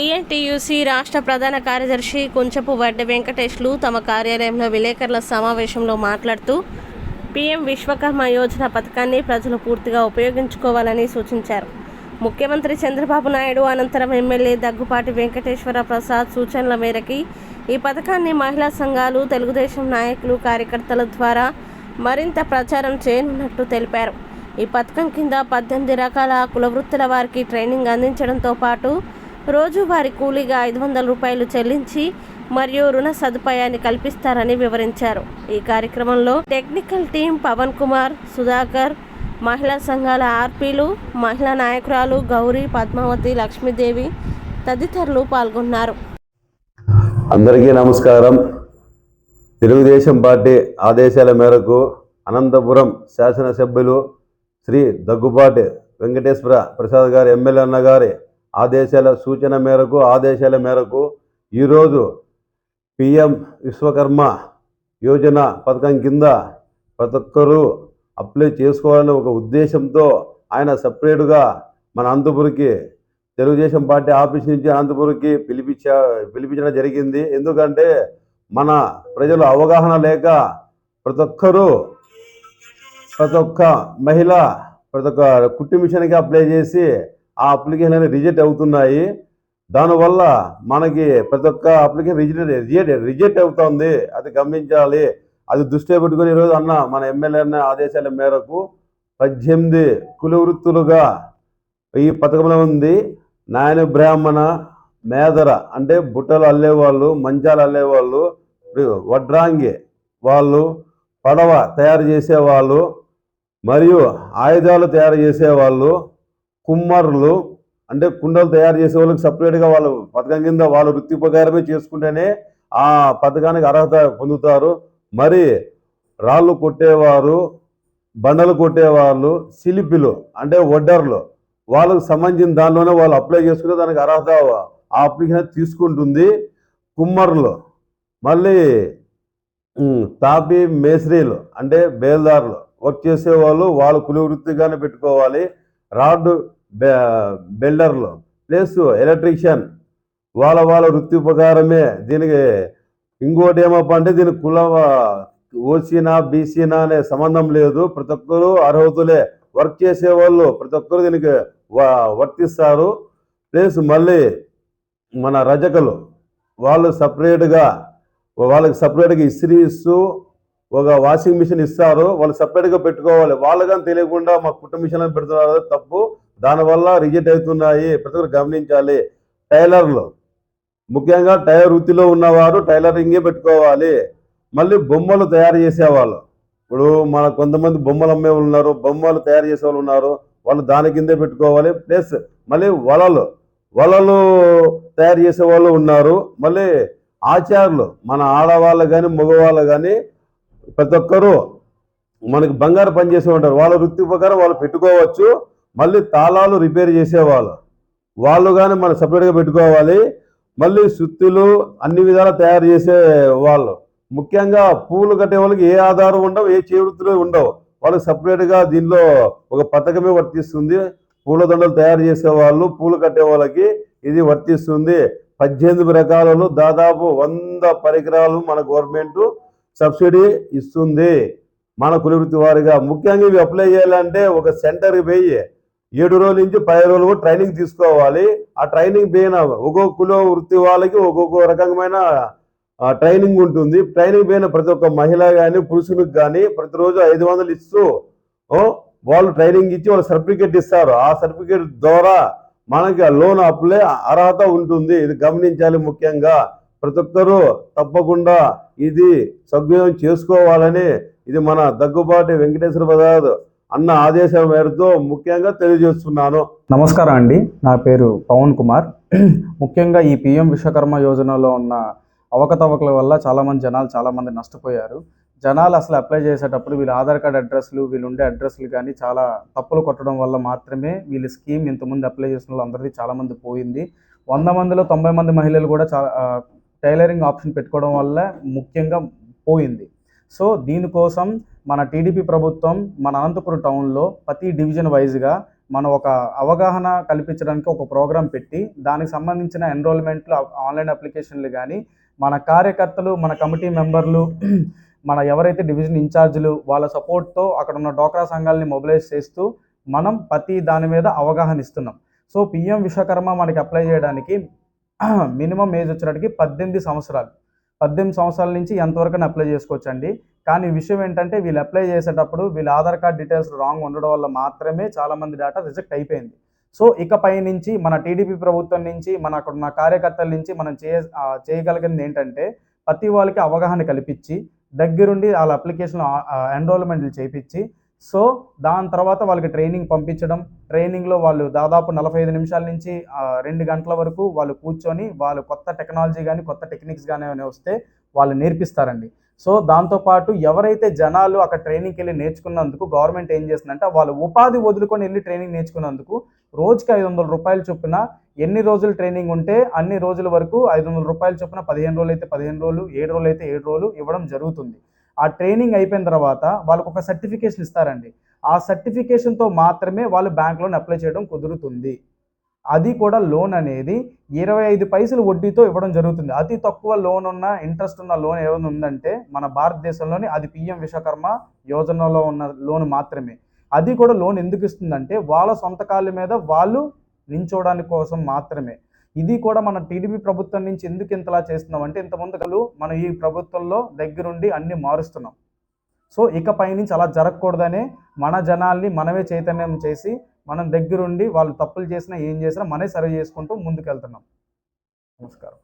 TNTUC రాష్ట్ర ప్రధాన కార్యదర్శి కుంచపు వడ్డ వెంకటేష్లు తమ కార్యాలయంలో విలేకరుల సమావేశంలో మాట్లాడుతూ పీఎం విశ్వకర్మ యోజన పథకాన్ని ప్రజలు పూర్తిగా ఉపయోగించుకోవాలని సూచించారు. ముఖ్యమంత్రి చంద్రబాబు నాయుడు అనంతరం ఎమ్మెల్యే దగ్గుపాటి వెంకటేశ్వర ప్రసాద్ సూచనల మేరకి ఈ పథకాన్ని మహిళా సంఘాలు తెలుగుదేశం నాయకులు కార్యకర్తల ద్వారా మరింత ప్రచారం చేయనున్నట్టు తెలిపారు. ఈ పథకం కింద పద్దెనిమిది రకాల కుల వృత్తుల వారికి ట్రైనింగ్ అందించడంతో పాటు రోజువారీ కూలీగా ఐదు వందల రూపాయలు చెల్లించి మరియు రుణ సదుపాయాన్ని కల్పిస్తారని వివరించారు. ఈ కార్యక్రమంలో టెక్నికల్ టీం పవన్ కుమార్ సుధాకర్ మహిళా సంఘాల ఆర్పీలు మహిళా నాయకురాలు గౌరీ పద్మావతి లక్ష్మీదేవి తదితరులు పాల్గొన్నారు. అందరికీ నమస్కారం. తెలుగుదేశం పార్టీ ఆదేశాల మేరకు అనంతపురం శాసనసభ్యులు శ్రీ దగ్గుబాటి వెంకటేశ్వర ప్రసాద్ గారి ఎమ్మెల్యే అన్న గారి ఆదేశాల సూచన మేరకు ఆదేశాల మేరకు ఈరోజు పిఎం విశ్వకర్మ యోజన పథకం కింద ప్రతి ఒక్కరూ అప్లై చేసుకోవాలనే ఒక ఉద్దేశంతో ఆయన సపరేటుగా మన అనంతపురికి తెలుగుదేశం పార్టీ ఆఫీస్ నుంచి అనంతపురికి పిలిపించా పిలిపించడం జరిగింది. ఎందుకంటే మన ప్రజలు అవగాహన లేక ప్రతి ఒక్కరూ ప్రతి ఒక్క మహిళ ప్రతి ఒక్క కుట్టి మిషన్కి అప్లై చేసి ఆ అప్లికేషన్ అనేది రిజెక్ట్ అవుతున్నాయి. దానివల్ల మనకి ప్రతి ఒక్క అప్లికేషన్ రిజెక్ట్ రిజెక్ట్ రిజెక్ట్ అవుతుంది. అది గమనించాలి. అది దృష్టిలో పెట్టుకుని ఈరోజు అన్న మన ఎమ్మెల్యే అన్న ఆదేశాల మేరకు పద్దెనిమిది కుల వృత్తులుగా ఈ పథకంలో ఉంది. నాయన బ్రాహ్మణ మేదర అంటే బుట్టలు అల్లేవాళ్ళు మంచాలు అల్లేవాళ్ళు వడ్రాంగి వాళ్ళు పడవ తయారు చేసేవాళ్ళు మరియు ఆయుధాలు తయారు చేసేవాళ్ళు కుమ్మరులు అంటే కుండలు తయారు చేసే వాళ్ళకి సపరేట్గా వాళ్ళు పథకం కింద వాళ్ళ వృత్తి ఉపకారమే చేసుకుంటేనే ఆ పథకానికి అర్హత పొందుతారు. మరి రాళ్ళు కొట్టేవారు బండలు కొట్టేవాళ్ళు శిల్పిలు అంటే వడ్డర్లు వాళ్ళకు సంబంధించిన దానిలోనే వాళ్ళు అప్లై చేసుకుంటే దానికి అర్హత ఆ అప్లికేషన్ తీసుకుంటుంది. కుమ్మరులు మళ్ళీ తాపి మేస్త్రీలు అంటే బేల్దారులు వర్క్ చేసేవాళ్ళు వాళ్ళు కులి వృత్తిగానే పెట్టుకోవాలి. రాడ్డు బెల్డర్లు ప్లస్ ఎలక్ట్రీషియన్ వాళ్ళ వాళ్ళ వృత్తి ఉపకారమే దీనికి ఇంకోటి ఏమప్ప అంటే దీనికి కుల ఓసీనా బీసీనా అనే సంబంధం లేదు. ప్రతి ఒక్కరూ అర్హతులే. వర్క్ చేసేవాళ్ళు ప్రతి ఒక్కరు దీనికి వ- వర్తిస్తారు. ప్లస్ మళ్ళీ మన రజకులు వాళ్ళు సపరేట్గా వాళ్ళకి సపరేట్గా ఇస్త్రీ ఇస్తూ ఒక వాషింగ్ మిషన్ ఇస్తారు. వాళ్ళు సపరేట్గా పెట్టుకోవాలి. వాళ్ళు కానీ తెలియకుండా మా కుట్ట మిషన్ పెడుతున్నారు. తప్పు. దానివల్ల రిజెక్ట్ అవుతున్నాయి. ప్రతి ఒక్కరు గమనించాలి. టైలర్లు. ముఖ్యంగా టైలర్ వృత్తిలో ఉన్నవారు టైలరింగే పెట్టుకోవాలి. మళ్ళీ బొమ్మలు తయారు చేసేవాళ్ళు. ఇప్పుడు మన కొంతమంది బొమ్మలు అమ్మే ఉన్నారు. బొమ్మలు తయారు చేసే వాళ్ళు ఉన్నారు. వాళ్ళు దాని కిందే పెట్టుకోవాలి. ప్లస్ మళ్ళీ వలలు. వలలు తయారు చేసే వాళ్ళు ఉన్నారు. మళ్ళీ ఆచార్యులు మన ఆడవాళ్ళు కానీ మగవాళ్ళు కానీ ప్రతి ఒక్కరూ మనకి బంగారు పని చేసే ఉంటారు. వాళ్ళ వృత్తి ప్రకారం వాళ్ళు పెట్టుకోవచ్చు. మళ్ళీ తాళాలు రిపేర్ చేసేవాళ్ళు. వాళ్ళు కానీ మనం సపరేట్గా పెట్టుకోవాలి. మళ్ళీ సుత్తులు అన్ని విధాలు తయారు చేసే వాళ్ళు. ముఖ్యంగా పూలు కట్టే వాళ్ళకి ఏ ఆధారం ఉండవు ఏ చేవృత్తులు ఉండవు. వాళ్ళకి సపరేట్గా దీనిలో ఒక పథకమే వర్తిస్తుంది. పూల దండలు తయారు చేసే వాళ్ళు పూలు కట్టే వాళ్ళకి ఇది వర్తిస్తుంది. పద్దెనిమిది రకాలలో దాదాపు వంద పరికరాలు మన గవర్నమెంట్ సబ్సిడీ ఇస్తుంది. మన కులవృత్తి వారిగా ముఖ్యంగా ఇవి అప్లై చేయాలంటే ఒక సెంటర్కి పోయి ఏడు రోజుల నుంచి పది రోజులు ట్రైనింగ్ తీసుకోవాలి. ఆ ట్రైనింగ్ పోయిన ఒక్కొక్క కుల వృత్తి వాళ్ళకి ఒక్కొక్క రకమైన ట్రైనింగ్ ఉంటుంది. ట్రైనింగ్ పోయిన ప్రతి ఒక్క మహిళ కానీ పురుషులకు కానీ ప్రతిరోజు ఐదు వందలు ఇస్తూ వాళ్ళు ట్రైనింగ్ ఇచ్చి వాళ్ళు సర్టిఫికేట్ ఇస్తారు. ఆ సర్టిఫికేట్ ద్వారా మనకి ఆ లోన్ అప్లై అర్హత ఉంటుంది. ఇది గమనించాలి ముఖ్యంగా. ప్రతి ఒక్కరూ తప్పకుండా ఇది సద్వినియోగం చేసుకోవాలని ఇది మన దగ్గుబాటి వెంకటేశ్వర ప్రసాద్ అన్న ఆదేశం మేరతో ముఖ్యంగా తెలియజేస్తున్నాను. నమస్కారం అండి. నా పేరు పవన్ కుమార్. ముఖ్యంగా ఈ పిఎం విశ్వకర్మ యోజనలో ఉన్న అవకతవకల వల్ల చాలామంది జనాలు చాలామంది నష్టపోయారు. జనాలు అసలు అప్లై చేసేటప్పుడు వీళ్ళ ఆధార్ కార్డ్ అడ్రస్లు వీళ్ళు ఉండే అడ్రస్లు కానీ చాలా తప్పులు కొట్టడం వల్ల మాత్రమే వీళ్ళ స్కీమ్ ఇంతమంది అప్లై చేసిన వాళ్ళు చాలామంది పోయింది. వంద మందిలో తొంభై మంది మహిళలు కూడా చాలా టైలరింగ్ ఆప్షన్ పెట్టుకోవడం వల్ల ముఖ్యంగా పోయింది. సో దీనికోసం మన టీడీపీ ప్రభుత్వం మన అనంతపురం టౌన్లో ప్రతి డివిజన్ వైజ్గా మనం ఒక అవగాహన కల్పించడానికి ఒక ప్రోగ్రాం పెట్టి దానికి సంబంధించిన ఎన్రోల్మెంట్లు ఆన్లైన్ అప్లికేషన్లు కానీ మన కార్యకర్తలు మన కమిటీ మెంబర్లు మన ఎవరైతే డివిజన్ ఇన్ఛార్జీలు వాళ్ళ సపోర్ట్తో అక్కడ ఉన్న డోక్రా సంఘాలని మొబిలైజ్ చేస్తూ మనం ప్రతి దాని మీద అవగాహన ఇస్తున్నాం. సో పిఎం విశ్వకర్మ మనకి అప్లై చేయడానికి మినిమం ఏజ్ వచ్చేటికి పద్దెనిమిది సంవత్సరాలు. పద్దెనిమిది సంవత్సరాల నుంచి ఎంతవరకు అప్లై చేసుకోవచ్చండి. కానీ విషయం ఏంటంటే వీళ్ళు అప్లై చేసేటప్పుడు వీళ్ళ ఆధార్ కార్డ్ డీటెయిల్స్ రాంగ్ ఉండడం వల్ల మాత్రమే చాలామంది డేటా రిజెక్ట్ అయిపోయింది. సో ఇకపై నుంచి మన టీడీపీ ప్రభుత్వం నుంచి మన అక్కడ ఉన్న కార్యకర్తల నుంచి మనం చేయ చేయగలిగింది ఏంటంటే ప్రతి వాళ్ళకి అవగాహన కల్పించి దగ్గరుండి వాళ్ళ అప్లికేషన్ ఎన్రోల్మెంట్లు చేయించి సో దాని తర్వాత వాళ్ళకి ట్రైనింగ్ పంపించడం ట్రైనింగ్లో వాళ్ళు దాదాపు నలభై ఐదు నిమిషాల నుంచి రెండు గంటల వరకు వాళ్ళు కూర్చొని వాళ్ళు కొత్త టెక్నాలజీ కానీ కొత్త టెక్నిక్స్ కానీ వస్తే వాళ్ళు నేర్పిస్తారండి. సో దాంతోపాటు ఎవరైతే జనాలు అక్కడ ట్రైనింగ్కి వెళ్ళి నేర్చుకున్నందుకు గవర్నమెంట్ ఏం చేస్తుందంటే వాళ్ళు ఉపాధి వదులుకొని వెళ్ళి ట్రైనింగ్ నేర్చుకున్నందుకు రోజుకి ఐదు వందల రూపాయలు చొప్పున ఎన్ని రోజులు ట్రైనింగ్ ఉంటే అన్ని రోజుల వరకు ఐదు వందల రూపాయలు చొప్పున పదిహేను రోజులు అయితే పదిహేను రోజులు ఏడు రోజులు అయితే ఏడు రోజులు ఇవ్వడం జరుగుతుంది. ఆ ట్రైనింగ్ అయిపోయిన తర్వాత వాళ్ళకు ఒక సర్టిఫికేషన్ ఇస్తారండి. ఆ సర్టిఫికేషన్తో మాత్రమే వాళ్ళు బ్యాంక్ లోన్ అప్లై చేయడం కుదురుతుంది. అది కూడా లోన్ అనేది ఇరవై ఐదు పైసలు వడ్డీతో ఇవ్వడం జరుగుతుంది. అతి తక్కువ లోన్ ఉన్న ఇంట్రెస్ట్ ఉన్న లోన్ ఏమైనా ఉందంటే మన భారతదేశంలోని అది పిఎం విశ్వకర్మ యోజనలో ఉన్న లోన్ మాత్రమే. అది కూడా లోన్ ఎందుకు ఇస్తుందంటే వాళ్ళ సొంత కాళ్ళ మీద వాళ్ళు నించోడానికి కోసం మాత్రమే. ఇది కూడా మన టీడీపీ ప్రభుత్వం నుంచి ఎందుకు ఇంతలా చేస్తున్నాం అంటే ఇంతకుముందు మనం ఈ ప్రభుత్వంలో దగ్గరుండి అన్ని మారుస్తున్నాం. సో ఇకపై నుంచి అలా జరగకూడదనే మన జనాల్ని మనమే చైతన్యం చేసి మనం దగ్గరుండి వాళ్ళు తప్పులు చేసినా ఏం చేసినా మనమే సర్వ్ చేసుకుంటూ ముందుకెళ్తున్నాం. నమస్కారం.